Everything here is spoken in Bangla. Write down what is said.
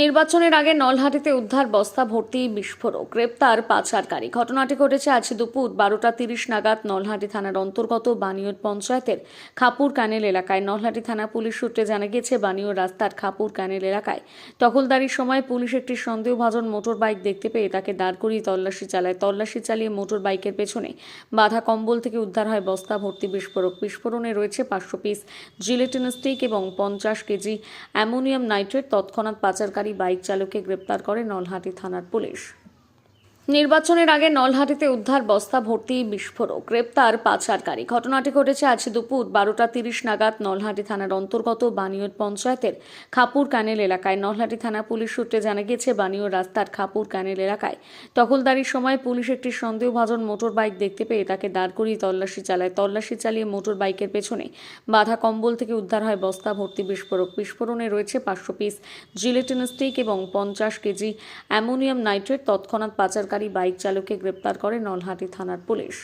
নির্বাচনের আগে নলহাটিতে উদ্ধার বস্তা ভর্তি বিস্ফোরক। গ্রেপ্তার পাচারকারী ঘটনাটি ঘটেছে আজ দুপুর বারোটা তিরিশ নাগাদ নলহাটি থানার অন্তর্গত বানিয়র পঞ্চায়েতের খাপুর ক্যানেল এলাকায়। নলহাটি থানা পুলিশ সূত্রে জানা গিয়েছে বানিয়র রাস্তার খাপুর ক্যানেল এলাকায় টহলদারির সময় পুলিশ একটি সন্দেহভাজন মোটর বাইক দেখতে পেয়ে তাকে দাঁড় করিয়ে তল্লাশি চালায়। তল্লাশি চালিয়ে মোটর বাইকের পেছনে বাধা কম্বল থেকে উদ্ধার হয় বস্তা ভর্তি বিস্ফোরক। বিস্ফোরণে রয়েছে পাঁচশো পিস জিলেটিন স্টিক এবং পঞ্চাশ কেজি অ্যামোনিয়াম নাইট্রেট। তৎক্ষণাৎ পাচারকারী বাইক চালককে গ্রেপ্তার করে নলহাটি থানার পুলিশ। নির্বাচনের আগে নলহাটিতে উদ্ধার বস্তা ভর্তি বিস্ফোরক। গ্রেপ্তার পাচারকারী। ঘটনাটি ঘটেছে আজ দুপুর বারোটা তিরিশ নাগাদ নলহাটি থানার অন্তর্গত বানিয়র পঞ্চায়েতের খাপুর ক্যানেল এলাকায়। নলহাটি থানা পুলিশ সূত্রে জানা গিয়েছে বানিয়র রাস্তার খাপুর ক্যানেল এলাকায় টহলদারির সময় পুলিশ একটি সন্দেহভাজন মোটর বাইক দেখতে পেয়ে তাকে দাঁড় করিয়ে তল্লাশি চালায়। তল্লাশি চালিয়ে মোটর বাইকের পেছনে বাধা কম্বল থেকে উদ্ধার হয় বস্তা ভর্তি বিস্ফোরক। বিস্ফোরণে রয়েছে পাঁচশো পিস জিলেটিন স্টিক এবং পঞ্চাশ কেজি অ্যামোনিয়াম নাইট্রেট। তৎক্ষণাৎ পাচারকারী বাইক চালককে গ্রেপ্তার করে নলহাটি থানার পুলিশ।